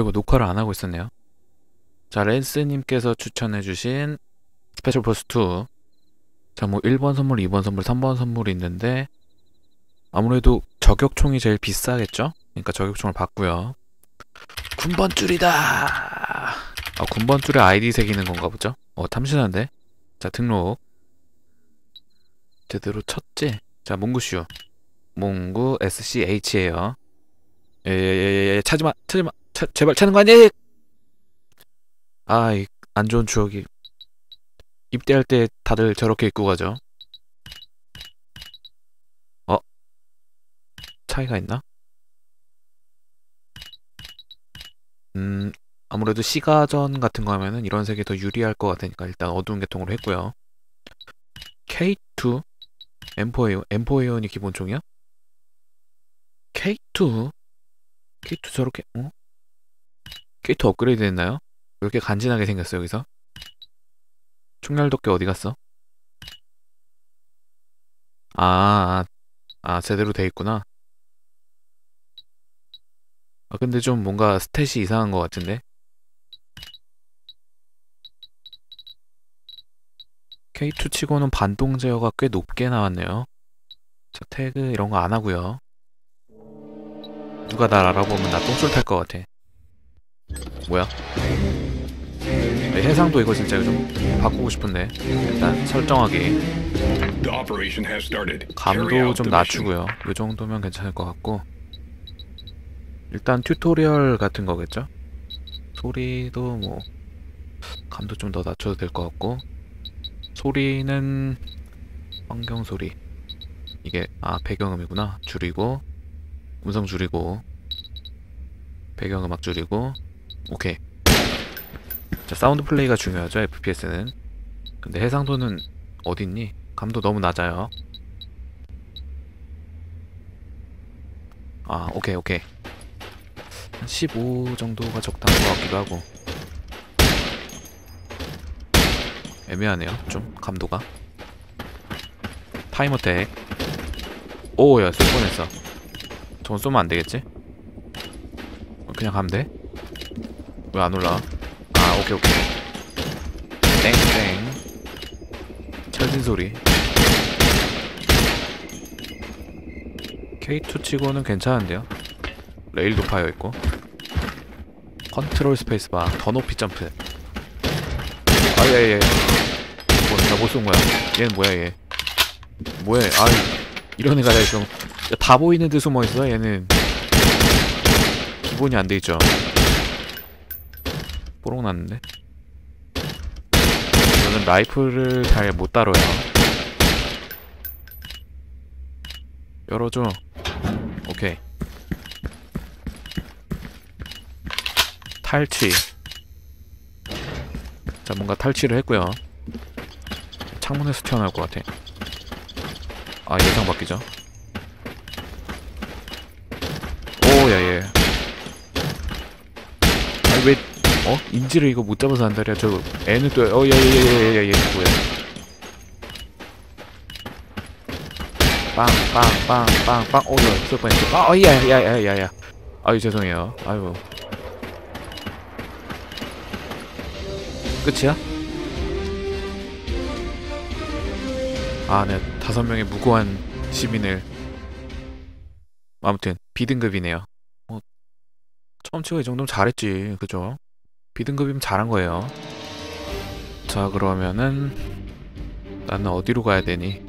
이거 녹화를 안 하고 있었네요. 자, 랜스님께서 추천해주신 스페셜 포스 2. 자, 뭐 1번 선물, 2번 선물, 3번 선물이 있는데 아무래도 저격총이 제일 비싸겠죠? 그러니까 저격총을 받고요. 군번줄이다! 아, 군번줄에 아이디 새기는 건가 보죠? 어, 탐신한데? 자, 등록. 제대로 쳤지? 자, 몽구슈. 몽구 SCH예요. 예 예 예 예 차지마 차지마 차, 제발 차는 거 아니야? 아 이 안 좋은 추억이 입대할 때 다들 저렇게 입고 가죠. 어? 차이가 있나? 음 아무래도 시가전 같은 거 하면은 이런 색이 더 유리할 것 같으니까 일단 어두운 계통으로 했고요. K2 M4A M4A1이 기본 총이야? K2 K2 저렇게 어? K2 업그레이드 됐나요? 왜 이렇게 간지나게 생겼어 여기서? 덮개 어디 갔어? 아, 아, 아 제대로 돼 있구나. 아 근데 좀 뭔가 스탯이 이상한 것 같은데? K2 치고는 반동 제어가 꽤 높게 나왔네요. 자, 태그 이런 거 안 하고요. 누가 날 알아보면 나 똥줄 탈 것 같아. 뭐야? 네, 해상도 이거 진짜 좀 바꾸고 싶은데. 일단 설정하기. 감도 좀. 낮추고요. 이 정도면 괜찮을 것 같고. 일단 튜토리얼 같은 거겠죠? 소리도 뭐 감도 좀 더 낮춰도 될 것 같고. 소리는 환경 소리. 이게 아 배경음이구나. 줄이고. 음성 줄이고. 배경음악 줄이고 오케이. 자 사운드 플레이가 중요하죠 FPS는. 근데 해상도는 어딨니? 감도 너무 낮아요. 아 오케이 오케이. 한 15 정도가 적당한 것 같기도 하고. 애매하네요 좀 감도가. 타임어택 오야 쏠 뻔했어. 저건 쏘면 안 되겠지? 그냥 가면 돼? 왜 안 올라와? 아 오케이 오케이. 땡땡. 철진 소리. K2 치고는 괜찮은데요? 레일도 파여 있고. 컨트롤 스페이스바 더 높이 점프. 아예예 뭐, 나못 쏜 거야. 얘는 뭐야 얘? 뭐야 아이 이런 애가 다 있어. 야, 다 보이는 데 숨어 있어 얘는. 기본이 안 돼 있죠 뽀록 났는데. 저는 라이플을 잘못 다뤄요. 열어줘. 오케이. 탈취. 자 뭔가 탈취를 했고요. 창문에서 튀어나올 것 같아. 아 예상 바뀌죠? 오야예 아니 왜 어? 인지를 이거 못 잡아서 안달이야 저 애는 또 어 야야야야야야 뭐야 빵빵빵빵빵 오야 쏠 뻔했어 아 어야야야야야 아유 죄송해요 아유 끝이야? 아, 네. 다섯 명의 무고한 시민을 아무튼 B등급이네요. 어, 처음 치고 이 정도면 잘했지, 그죠? B등급이면 잘한 거예요. 자, 그러면은 나는 어디로 가야 되니?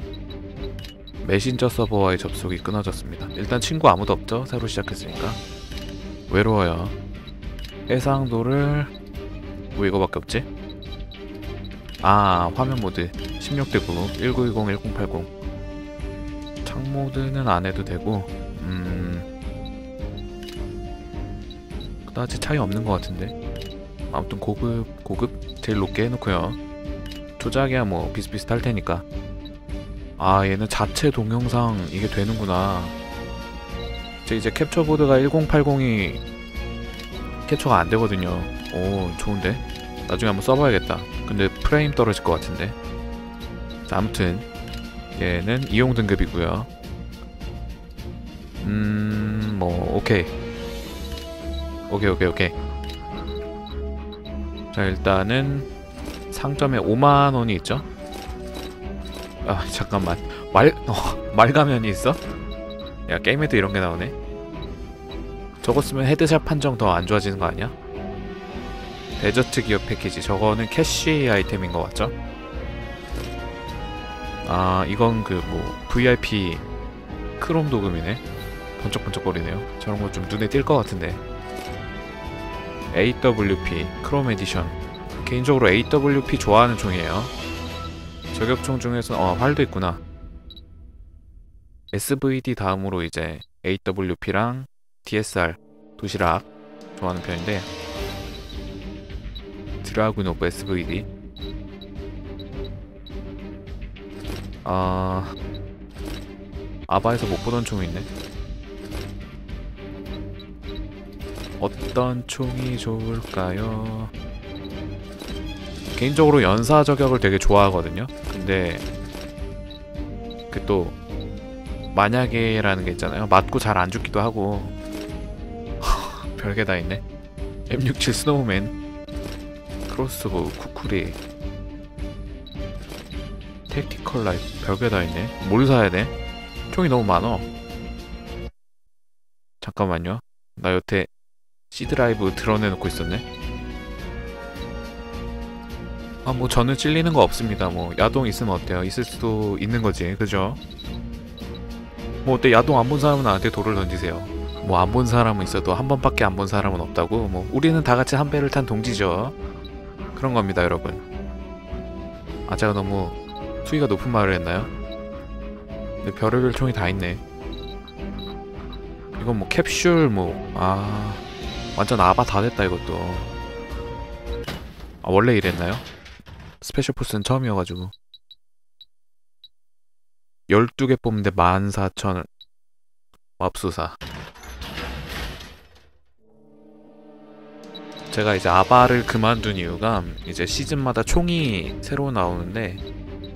메신저 서버와의 접속이 끊어졌습니다. 일단 친구 아무도 없죠? 새로 시작했으니까. 외로워요. 해상도를 뭐 이거밖에 없지? 아 화면 모드 16대 9 1920 1080 창 모드는 안 해도 되고 음 그다지 차이 없는 것 같은데 아무튼 고급 고급 제일 높게 해놓고요. 조작이야 뭐 비슷비슷할 테니까. 아 얘는 자체 동영상 이게 되는구나. 제 이제 캡처보드가 1080이 캡처가 안 되거든요. 오 좋은데? 나중에 한번 써봐야겠다. 근데 프레임 떨어질 것 같은데. 자 아무튼 얘는 이용 등급이고요. 음 뭐 오케이. 오케이 오케이 오케이 자 일단은 상점에 5만원이 있죠? 아 잠깐만. 말.. 어, 말가면이 있어? 야 게임에도 이런 게 나오네. 저거 쓰면 헤드샷 판정 더 안 좋아지는 거 아니야? 데저트 기업 패키지. 저거는 캐시 아이템인 거 같죠? 아 이건 그 뭐 VIP 크롬 도금이네. 번쩍번쩍거리네요. 저런 거 좀 눈에 띌 것 같은데 AWP 크롬 에디션. 개인적으로 AWP 좋아하는 총이에요. 저격총 중에서 어 활도 있구나. SVD 다음으로 이제 AWP랑 DSR 도시락 좋아하는 편인데 드라군 오브 SVD 아 아바에서 못 보던 총이 있네 어떤 총이 좋을까요? 개인적으로 연사 저격을 되게 좋아하거든요. 근데 그 또 만약에라는 게 있잖아요. 맞고 잘 안 죽기도 하고 별게 다 있네. M67 스노우맨, 크로스보, 쿠쿠리, 택티컬 라이프 별게 다 있네. 뭘 사야 돼? 총이 너무 많어. 잠깐만요. 나 여태 C 드라이브 드러내놓고 있었네. 아 뭐 저는 찔리는 거 없습니다. 뭐 야동 있으면 어때요? 있을 수도 있는 거지, 그죠? 뭐 어때 야동 안 본 사람은 나한테 돌을 던지세요. 뭐 안 본 사람은 있어도 한 번밖에 안 본 사람은 없다고. 뭐 우리는 다 같이 한 배를 탄 동지죠. 그런 겁니다, 여러분. 아 제가 너무 수위가 높은 말을 했나요? 근데 별의별 총이 다 있네. 이건 뭐 캡슐 뭐아 완전 아바 다 됐다 이것도. 아 원래 이랬나요? 스페셜 포스는 처음이어가지고. 12개 뽑는데 14,000원 맙수사. 제가 이제 아바를 그만둔 이유가 이제 시즌마다 총이 새로 나오는데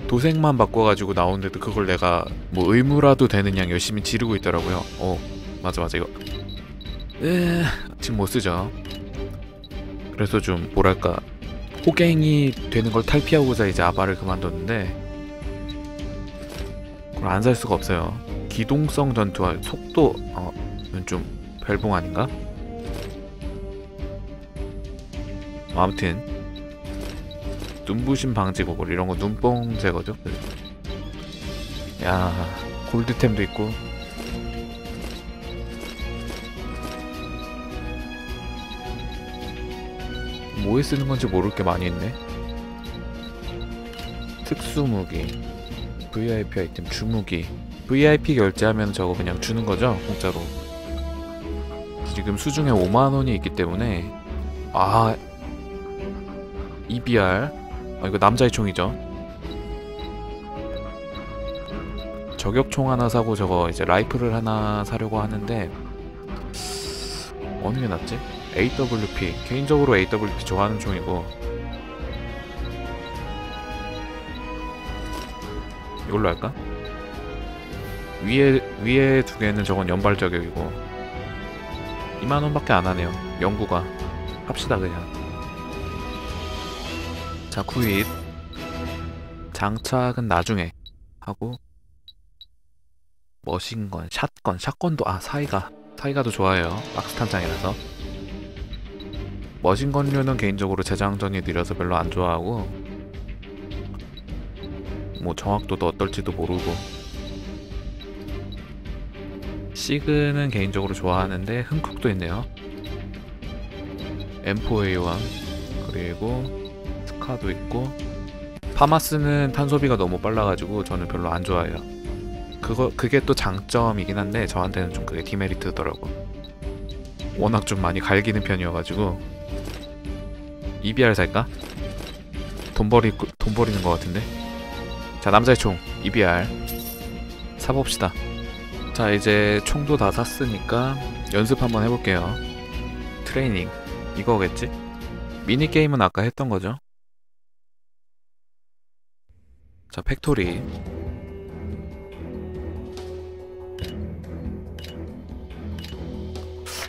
도색만 바꿔가지고 나오는데도 그걸 내가 뭐 의무라도 되는 양 열심히 지르고 있더라고요. 어 맞아 맞아. 이거 으 지금 못 쓰죠. 그래서 좀 뭐랄까 호갱이 되는 걸 탈피하고자 이제 아바를 그만뒀는데 그걸 안 살 수가 없어요. 기동성 전투와 속도 어는 좀 별봉 아닌가? 뭐 아무튼 눈부심 방지 고글 이런 거 눈뽕 제거죠? 야 골드템도 있고 뭐에 쓰는 건지 모를 게 많이 있네. 특수 무기, VIP 아이템 주무기, VIP 결제하면 저거 그냥 주는 거죠, 공짜로. 지금 수중에 5만 원이 있기 때문에 아 EBR 아 이거 남자의 총이죠. 저격총 하나 사고 저거 이제 라이플을 하나 사려고 하는데 어느 게 낫지? AWP 개인적으로 AWP 좋아하는 총이고 이걸로 할까? 위에 위에 두 개는 저건 연발 저격이고 2만 원밖에 안 하네요. 연구가 합시다 그냥. 자 구입 장착은 나중에 하고 머신건, 샷건, 샷건도 아 사이가 사이가도 좋아해요. 박스탄장이라서. 머신건류는 개인적으로 재장전이 느려서 별로 안 좋아하고 뭐 정확도도 어떨지도 모르고. 시그는 개인적으로 좋아하는데 흥국도 있네요. M4A1 그리고 스카도 있고. 파마스는 탄소비가 너무 빨라가지고 저는 별로 안 좋아해요. 그거 그게 또 장점이긴 한데 저한테는 좀 그게 디메리트더라고. 워낙 좀 많이 갈기는 편이어가지고 EBR 살까? 돈 버리 돈 버리는 것 같은데. 자 남자의 총 EBR 사봅시다. 자 이제 총도 다 샀으니까 연습 한번 해볼게요. 트레이닝 이거겠지? 미니 게임은 아까 했던 거죠. 자 팩토리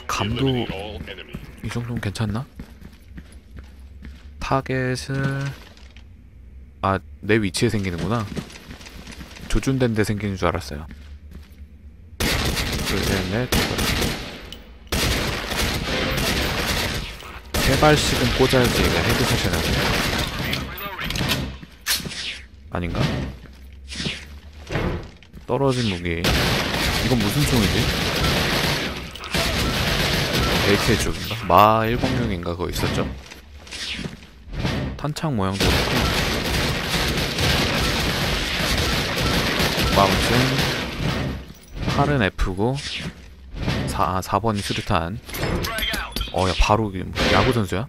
감도 이 정도면 괜찮나? 타겟을 아 내 위치에 생기는구나 조준된 데 생기는 줄 알았어요 둘셋넷 세 발씩은 꽂아야지 이게 헤드샷이 나네 아닌가? 떨어진 무기 이건 무슨 총이지? AK 쪽인가? 마 106인가 그거 있었죠? 탄창 모양도 그렇고 뭐 아무튼 칼은 F고 4, 4번이 수류탄 어야 바로 뭐 야구 선수야?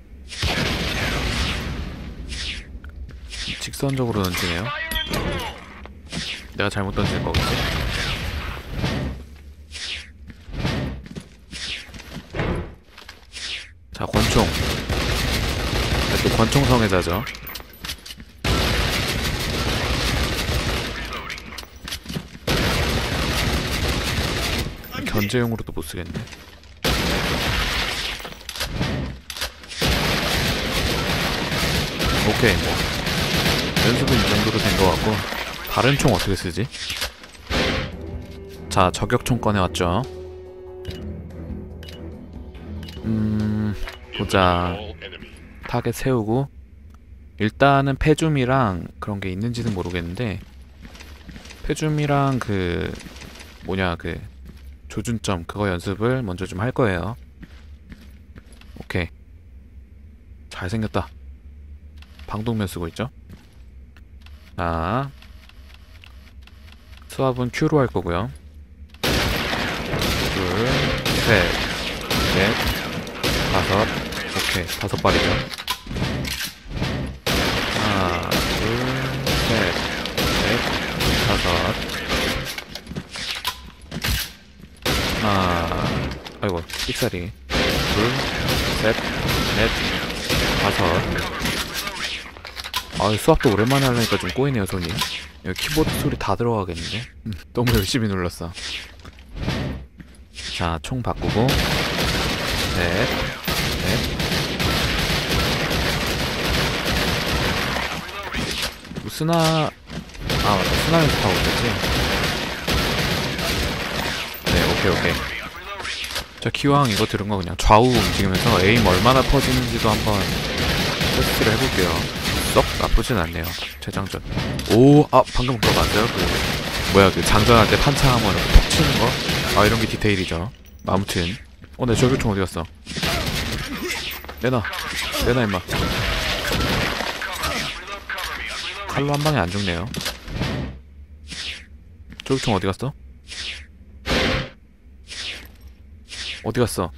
직선적으로 던지네요 내가 잘못 던진 거겠지? 자 권총 또 권총 성애자죠 견제용으로도 못 쓰겠네 오케이 뭐 연습은 이 정도로 된 것 같고 다른 총 어떻게 쓰지? 자 저격총 꺼내왔죠 음 보자. 타겟 세우고 일단은 패줌이랑 그런 게 있는지는 모르겠는데 패줌이랑 그 뭐냐 그 조준점 그거 연습을 먼저 좀 할 거예요. 오케이 잘생겼다. 방독면 쓰고 있죠. 자 수압은 Q로 할 거고요. 둘, 셋, 넷, 다섯, 오케이 다섯 발이죠. 하나, 아이고 삑사리. 둘, 셋, 넷, 다섯. 아 수압도 오랜만에 하려니까 좀 꼬이네요 손이. 여기 키보드 소리 다 들어가겠는데? 음, 너무 열심히 눌렀어. 자, 총 바꾸고 넷, 넷. 뭐 스나 아 맞다 스나 연습하고 있었지 네 오케이 오케이. 자 기왕 이거 들은 거 그냥 좌우 움직이면서 에임 얼마나 퍼지는지도 한번 테스트를 해볼게요. 썩 나쁘진 않네요 재장전. 오 아 방금 그거 맞아요? 그 뭐야 그 장전할 때 이렇게 톡 치는 거 아 이런 게 디테일이죠. 아무튼. 어내 저격총 어디 갔어? 내놔. 내놔 임마. 칼로 한 방에 안 죽네요. 저격총 어디 갔어? 어디 갔어?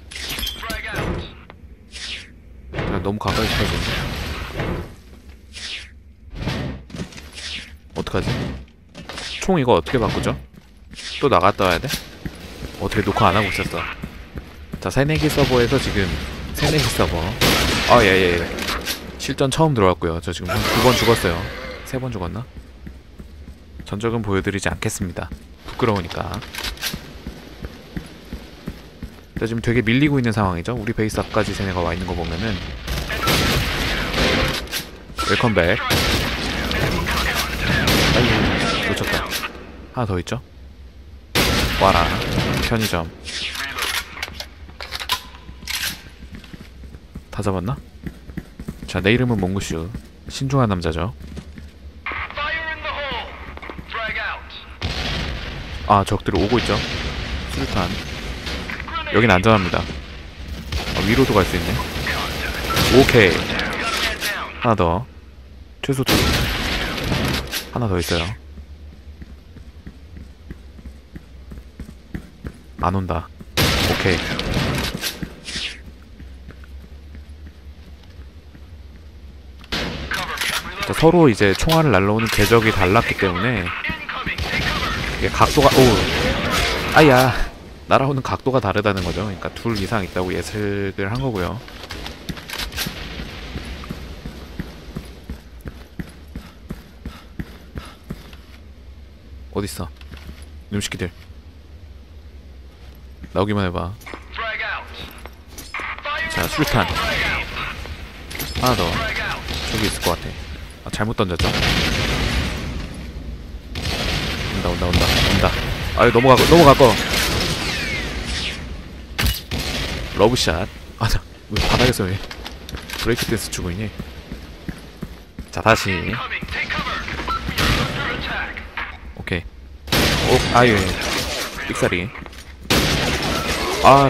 야, 너무 가까이 쳐졌네. 어떡하지? 총 이거 어떻게 바꾸죠? 또 나갔다 와야 돼? 어떻게 녹화 안 하고 있었어? 자, 새내기 서버에서 지금 새내기 서버. 아, 예, 예, 예. 실전 처음 들어왔고요. 저 지금 한두번 죽었어요. 세 번 죽었나? 전적은 보여드리지 않겠습니다. 부끄러우니까. 근데 지금 되게 밀리고 있는 상황이죠. 우리 베이스 앞까지 쟤네가 와 있는 거 보면은 웰컴백. 아유 놓쳤다. 하나 더 있죠? 와라. 편의점. 다 잡았나? 자, 내 이름은 몽구슈. 신중한 남자죠. 아, 적들이 오고 있죠. 수류탄. 여긴 안전합니다. 아, 위로도 갈 수 있네. 오케이. 하나 더. 최소 둘. 하나 더 있어요. 안 온다. 오케이. 자, 서로 이제 총알을 날라오는 궤적이 달랐기 때문에 각도가 오 아야 날아오는 각도가 다르다는 거죠. 그러니까 둘 이상 있다고 예측을 한 거고요. 어딨어? 놈시키들 나오기만 해봐. 자 수류탄 하나 더 저기 있을 것 같아 아 잘못 던졌죠? 온다 온다 온다 온다 아유 넘어가고 넘어가고 러브샷. 아 나 왜 바닥에서 왜 브레이크 댄스 추고 있니? 자 다시. 오케이. 오 아유 삑사리. 아,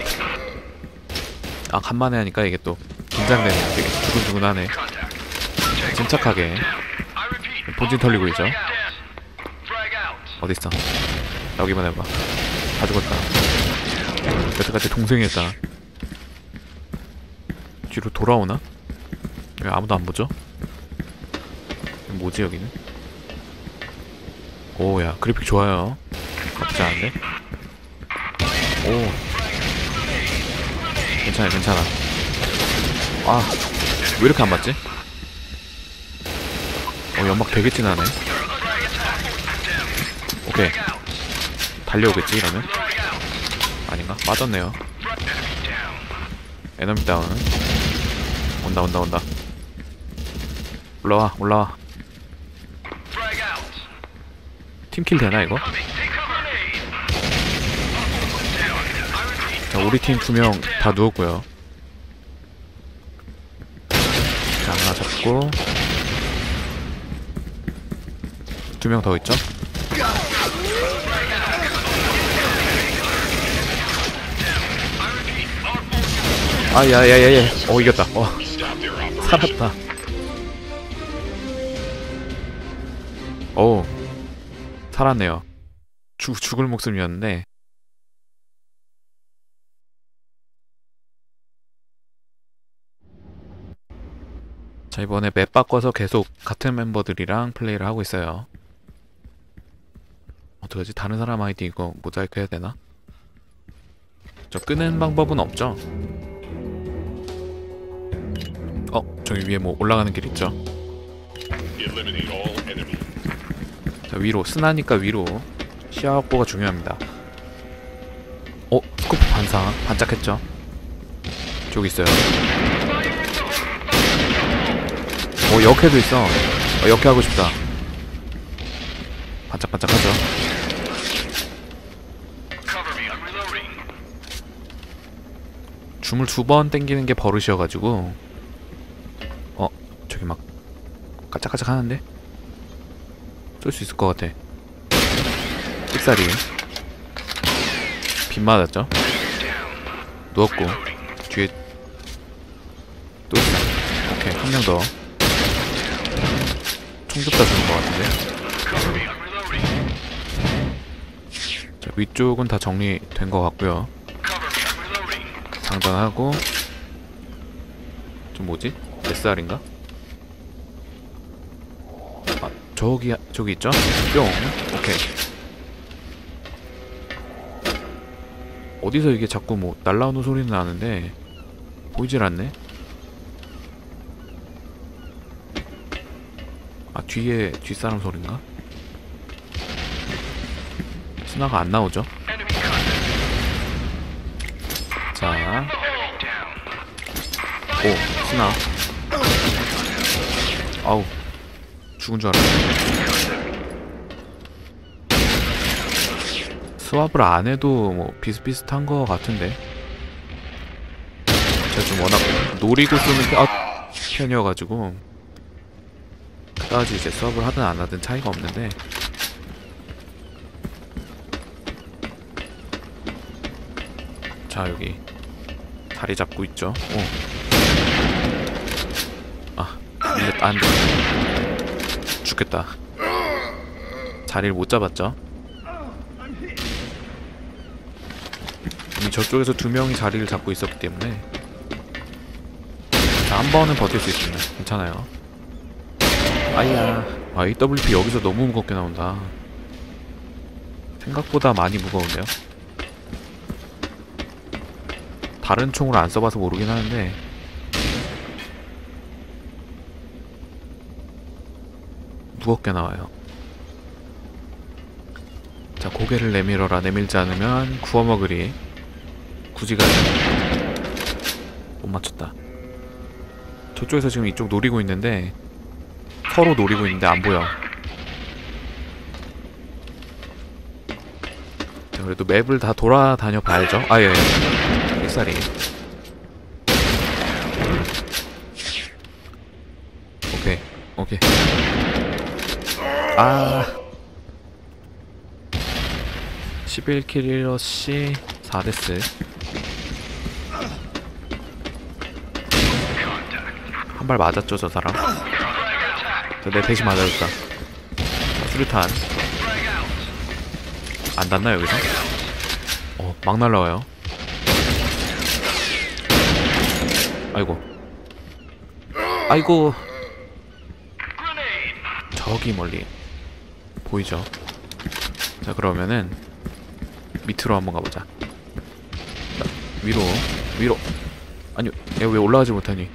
아 간만에 하니까 이게 또 긴장되네. 되게 두근두근하네. 침착하게. 본진 털리고 있죠? 어딨어? 여기만 해봐. 다 죽었다. 여태까지 동생이 했다 뒤로 돌아오나? 왜 아무도 안 보죠? 뭐지 여기는? 오야 그래픽 좋아요 나쁘지 않은데? 오 괜찮아 괜찮아 아왜 이렇게 안 맞지? 어 연막 되게 진하네 오케이 달려오겠지 이러면 아닌가? 빠졌네요 에너미 다운 온다 온다 온다. 올라와 올라와. 팀킬 되나 이거? 자 우리 팀 두 명 다 누웠고요. 자 하나 잡고. 두 명 더 있죠? 아 야야야야 어 이겼다. 어 오 살았네요 죽, 죽을 목숨이었는데 자 이번에 맵 바꿔서 계속 같은 멤버들이랑 플레이를 하고 있어요 어떡하지 다른 사람 아이디 이거 모자이크 해야 되나? 저 끄는 방법은 없죠? 어 저기 위에 뭐 올라가는 길 있죠? 자 위로. 스나니까 위로. 시야 확보가 중요합니다. 어? 스코프 반상. 반짝했죠? 저기 있어요. 어 역해도 있어. 어 역해 하고 싶다. 반짝반짝하죠? 줌을 두 번 땡기는 게 버릇이어가지고. 어 저기 막 까짝까짝 하는데 쏠 수 있을 것 같아. 삑사리. 빗 맞았죠? 누웠고 뒤에 또 오케이 한 명 더. 총좋다 주는 것 같은데? 자 위쪽은 다 정리된 것 같고요. 장전하고 좀 뭐지? SR인가? 아 저기 저기 있죠? 뿅 오케이 어디서 이게 자꾸 뭐 날라오는 소리는 나는데 보이질 않네 아 뒤에 뒷사람 소린가? 스나가 안 나오죠? 자, 오, 스나. 아우, 죽은 줄 알았네. 스왑을 안 해도 뭐 비슷비슷한 거 같은데. 제가 좀 워낙 노리고 쓰는 편, 아, 편이어가지고 그다지 이제 수업을 하든 안 하든 차이가 없는데 자 여기 자리 잡고 있죠. 오. 아, 밀렸다. 안 돼. 죽겠다. 자리를 못 잡았죠. 이미 저쪽에서 두 명이 자리를 잡고 있었기 때문에 자, 한 번은 버틸 수 있습니다. 괜찮아요. 아이야. 아, AWP 여기서 너무 무겁게 나온다. 생각보다 많이 무거운데요? 다른 총을 안 써봐서 모르긴 하는데 무겁게 나와요. 자, 고개를 내밀어라. 내밀지 않으면 구워 먹으리. 굳이 가요. 못 맞췄다. 저쪽에서 지금 이쪽 노리고 있는데 서로 노리고 있는데 안 보여. 자, 그래도 맵을 다 돌아다녀 봐야죠. 아 예. 예. 햇살이. 오케이. 오케이. 아. 11킬 1러시 4데스. 한 발 맞았죠, 저 사람. 저내 대신 맞아줬다. 자, 수류탄. 안 닿나, 여기서? 어, 막 날라와요. 아이고. 아이고. 저기 멀리. 보이죠? 자, 그러면은, 밑으로 한번 가보자. 자, 위로, 위로. 아니, 얘 왜 올라가지 못하니?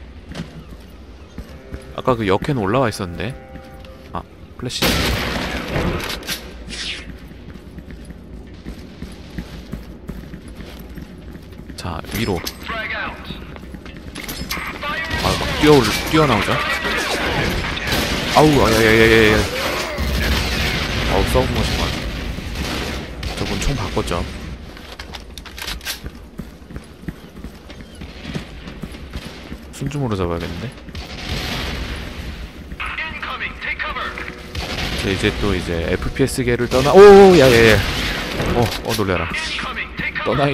아까 그 역에는 올라와 있었는데. 아, 플래시. 자, 위로. 아, 막 뛰어, 뛰어나오죠? 아우, 아야야야야야. 아우, 썩은 것이구만. 저분 총 바꿨죠? 순줌으로 잡아야겠는데? 자, 이제 또 이제 FPS계를 떠나, 오, 야야야. 어, 어, 놀래라. 떠나,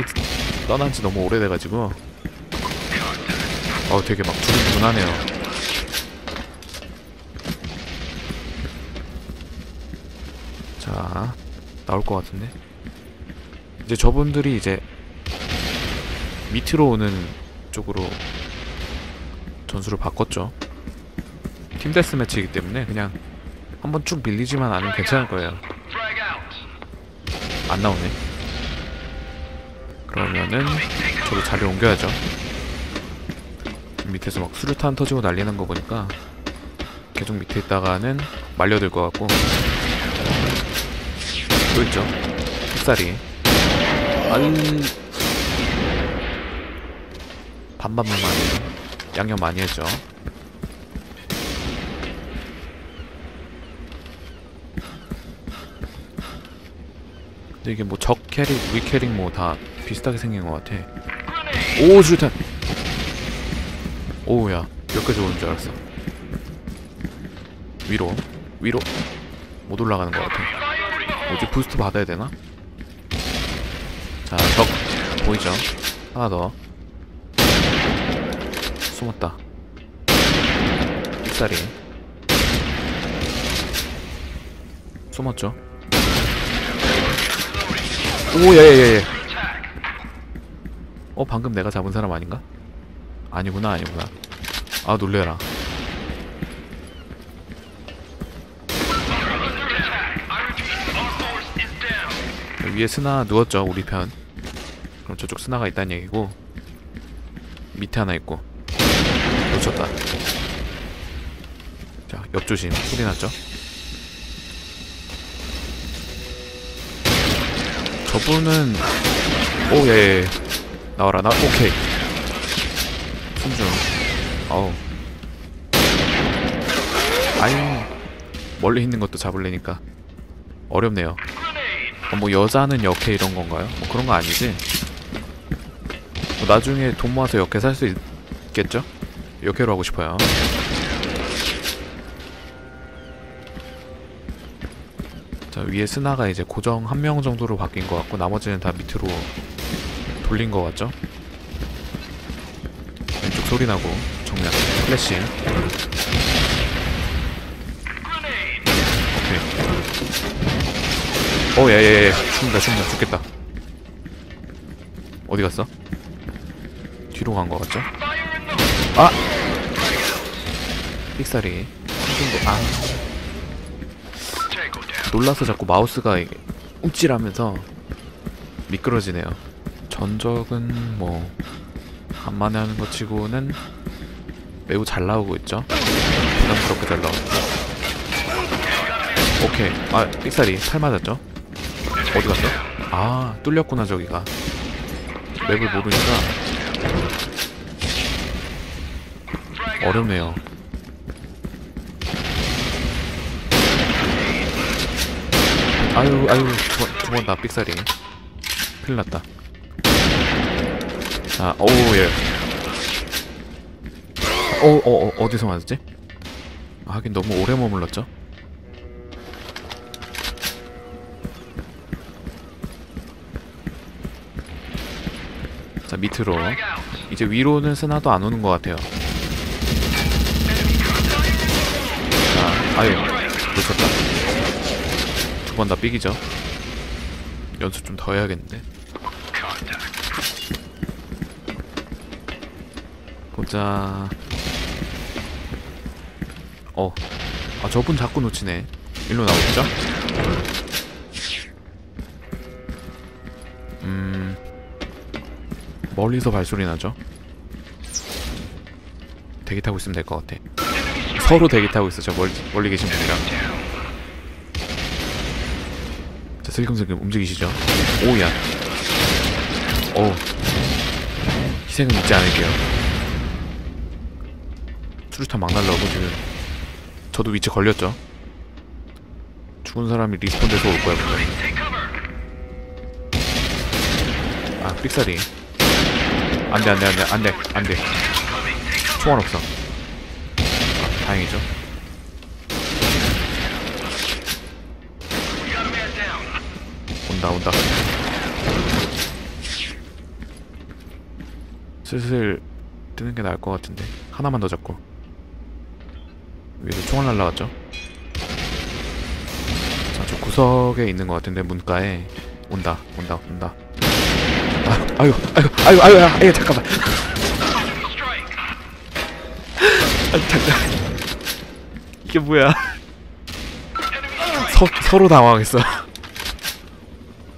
떠난 지 너무 오래돼가지고. 어, 되게 막 두근두근하네요. 자, 나올 것 같은데. 이제 저분들이 이제 밑으로 오는 쪽으로 전술을 바꿨죠. 팀 데스매치이기 때문에 그냥 한번 쭉 밀리지만 않으면 괜찮을 거예요. 안 나오네. 그러면은 저도 자리 옮겨야죠. 밑에서 막 수류탄 터지고 난리난 거 보니까 계속 밑에 있다가는 말려들 것 같고 또 있죠. 흑살이 아유 반반만 많이 양념 많이 했죠. 근데 이게 뭐 적 캐릭, 위 캐릭 뭐 다 비슷하게 생긴 것 같아. 오 수류탄. 오우야 여기까지 오는 줄 알았어. 위로 위로 못 올라가는 것 같아. 뭐지 부스트 받아야 되나? 자, 적 보이죠? 하나 더. 숨었다. 삑사리. 숨었죠? 오, 예예예. 어, 방금 내가 잡은 사람 아닌가? 아니구나, 아니구나. 아, 놀래라. 위에 스나 누웠죠 우리 편. 그럼 저쪽 스나가 있다는 얘기고 밑에 하나 있고. 놓쳤다. 자 옆조심. 소리 났죠? 저분은 오예 나와라. 나 오케이. 순중. 어우. 아유 멀리 있는 것도 잡을래니까. 어렵네요 어, 뭐 여자는 역해 이런 건가요? 뭐 그런 거 아니지? 뭐 나중에 돈 모아서 역해 살 수 있겠죠? 역해로 하고 싶어요. 자 위에 스나가 이제 고정 한 명 정도로 바뀐 것 같고 나머지는 다 밑으로 돌린 것 같죠? 왼쪽 소리 나고 정면 플래시 오, 예, 예, 예. 죽는다, 죽는다, 죽겠다. 어디 갔어? 뒤로 간 거 같죠? 아! 삑사리. 죽은 거, 아. 놀라서 자꾸 마우스가 움찔하면서 미끄러지네요. 전적은 뭐, 간만에 하는 것 치고는 매우 잘 나오고 있죠? 부담스럽게 잘 나오고. 오케이. 아, 삑사리. 팔 맞았죠? 어디 갔어? 아 뚫렸구나 저기가 맵을 모르니까 어렵네요. 아유 아유 두번 다 삑사리. 큰일 났다. 자, 어우 예. 어, 어, 어 어디서 맞았지? 아, 하긴 너무 오래 머물렀죠. 자 밑으로 이제 위로는 스나도 안 오는 것 같아요. 자, 아유 놓쳤다. 두 번 다 삑이죠. 연습 좀 더 해야겠는데. 보자. 어, 아 저분 자꾸 놓치네. 일로 나오겠죠? 멀리서 발소리 나죠? 대기 타고 있으면 될 것 같아. 서로 대기 타고 있어, 저 멀리, 멀리 계신 분이랑. 자, 슬금슬금 움직이시죠? 오야. 오. 희생은 잊지 않을게요. 수류탄 막 날라오고 지금. 저도 위치 걸렸죠? 죽은 사람이 리스폰 돼서 올 거야, 분명히. 아, 삑사리. 안 돼, 안 돼, 안 돼, 안 돼, 안 돼. 총알 없어. 아, 다행이죠. 온다, 온다. 슬슬 뜨는 게 나을 것 같은데. 하나만 더 잡고. 위에서 총알 날라왔죠? 자, 저 구석에 있는 것 같은데, 문가에. 온다, 온다, 온다. 아, 아유, 아유, 아유, 아유, 아유, 아유, 잠깐만. 아, 잠깐. 이게 뭐야? 서, 서로 당황했어.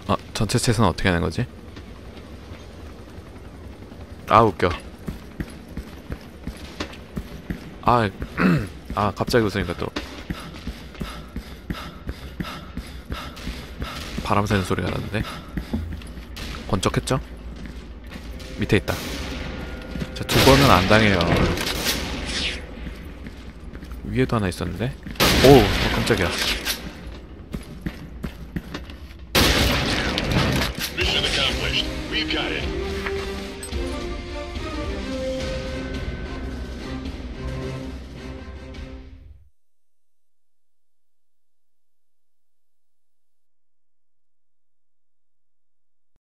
아, 전체 채선 어떻게 하는 거지? 아, 웃겨. 아, 아, 갑자기 웃으니까 또. 바람 새는 소리가 나는데? 번쩍했죠? 밑에 있다. 자, 두 번은 안 당해요. 위에도 하나 있었는데? 오, 어, 깜짝이야.